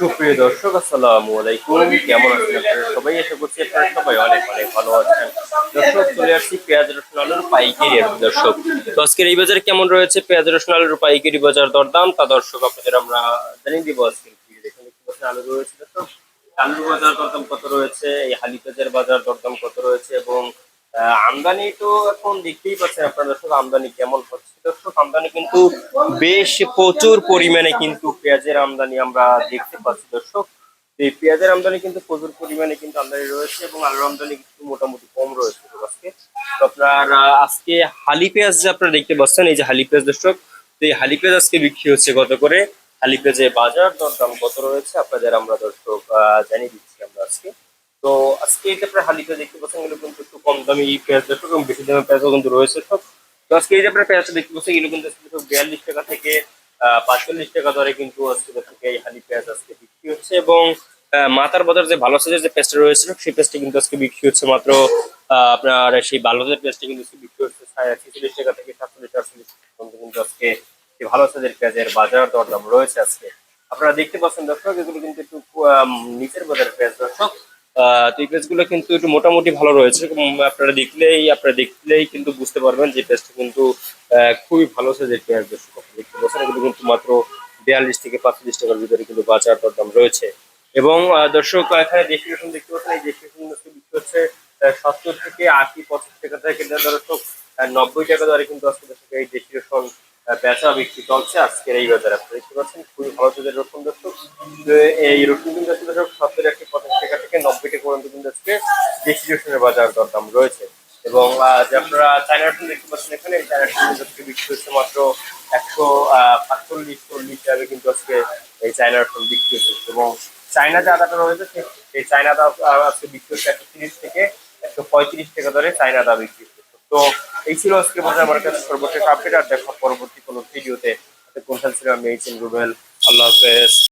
সুপ্রিয় দর্শক, আসসালামু আলাইকুম। কেমন আছেন আপনারা সবাই? আশা করছি আপনারা সবাই অনেক অনেক ভালো আছেন। দর্শক, চলে আসছি পেঁয়াজ, রসুন, আলুর পাইকারি দর্শক, তো আজকের এই বাজারে কেমন রয়েছে? পেঁয়াজ, রসুন, আলুর পাইকারি বাজার দরদাম। তা দর্শক, আপনাদের আমরা জানিয়ে দিব আজকের আলু রয়েছে। দর্শক আলু বাজার দরদাম কত রয়েছে? এই হালি পেঁয়াজের বাজার দরদাম কত রয়েছে? এবং আমদানি তো এখন দেখতেই পাচ্ছেন আপনারা দর্শক, আমদানি কেমন হচ্ছে। দর্শক, আমদানি কিন্তু বেশ প্রচুর পরিমাণে কিন্তু পেঁয়াজের আমদানি আমরা দেখতে পাচ্ছি দর্শক। এই পেঁয়াজের আমদানি কিন্তু প্রচুর পরিমাণে কিন্তু আমদানি রয়েছে এবং আলুর আমদানি কিন্তু মোটামুটি কম রয়েছে আজকে। তো আপনার আজকে হালি পেঁয়াজ যে আপনারা দেখতে পাচ্ছেন, এই যে হালি পেঁয়াজ দর্শক, তো এই হালি পেঁয়াজ আজকে বিক্রি হচ্ছে কত করে? হালি পেঁয়াজের বাজার দরদাম কত রয়েছে আপনাদের আমরা দর্শক জানিয়ে দিচ্ছি আমরা আজকে। তো আজকে এই যে আপনার হালি পেঁয়াজ দেখতে পাচ্ছেন, এগুলো কিন্তু একটু কম দামি পেঁয়াজ দর্শক এবং বেশি দামের পেঁয়াজও কিন্তু রয়েছে। সব তো আজকে এই যে আপনার পেঁয়াজটা দেখতে পাচ্ছেন, এগুলো কিন্তু বিয়াল্লিশ টাকা থেকে পাঁচচল্লিশ টাকা দরে কিন্তু আজকে থেকে এই হালি পেঁয়াজ আজকে বিক্রি হচ্ছে এবং মাথার বাজার যে ভালো সাইজের যে পেঁয়াজটা রয়েছে, সেই পেঁয়াজটা কিন্তু আজকে বিক্রি হচ্ছে মাত্র আপনার সেই ভালো সাইজের পেঁয়াজটা কিন্তু বিক্রি হচ্ছে ছেচল্লিশ টাকা থেকে সাতচল্লিশ, আটচল্লিশ পর্যন্ত কিন্তু আজকে এই ভালো সাইজের পেঁয়াজের বাজার দরদাম রয়েছে আজকে। আপনারা দেখতে পাচ্ছেন দর্শক, এগুলো কিন্তু একটু নিচের বাজারের পেঁয়াজ দর্শক। তো এই পেঁয়াজগুলো কিন্তু একটু মোটামুটি ভালো রয়েছে। আপনারা দেখলেই আপনারা দেখলেই কিন্তু বুঝতে পারবেন যে পেঁয়াজটা কিন্তু খুবই ভালো সাইজের পেঁয়াজ দর্শক দেখতে পাচ্ছেন এগুলো কিন্তু মাত্র বিয়াল্লিশ থেকে পাঁচচল্লিশ টাকার ভিতরে কিন্তু বাজার দরদাম রয়েছে। এবং দর্শক এখানে রসুন দেখতে পাচ্ছেন এই আজকে বিক্রি হচ্ছে সত্তর থেকে আশি পঁচাশি টাকা থেকে কিন্তু দর্শক নব্বই টাকা দরে কিন্তু আজকে দর্শক এই আহ, বেচা বিক্রি চলছে আজকের এই বাজারে। আপনারা দেখতে পাচ্ছেন খুবই ভালো সাইজের রসুন দর্শক। এই রসুন কিন্তু দর্শক সত্তর একশো পঁচাশি টাকা থেকে নব্বই টাকা পর্যন্ত কিন্তু আজকে দেশি রসুনের বাজার দরদাম রয়েছে। এবং যে আপনারা চায়না রসুন দেখতে পাচ্ছেন এখানে চায়না রসুন আজকে বিক্রি হচ্ছে মাত্র একশো পাঁচচল্লিশ চল্লিশ টাকা কিন্তু আজকে এই চায়না রসুন বিক্রি হচ্ছে এবং চায়না যে আদাটা রয়েছে সে- এই চায়না আহ, আজকে বিক্রি হচ্ছে একশো তিরিশ থেকে একশো পঁয়ত্রিশ টাকা দরে চায়না আদা বিক্রি হচ্ছে তো এই ছিল আজকে বাজার কাছে সর্বশেষ আপডেট আর দেখা পরবর্তী কোনো ভিডিওতে। কোনখান ছিল আমি রুবেল আল্লাহ হাফেজ।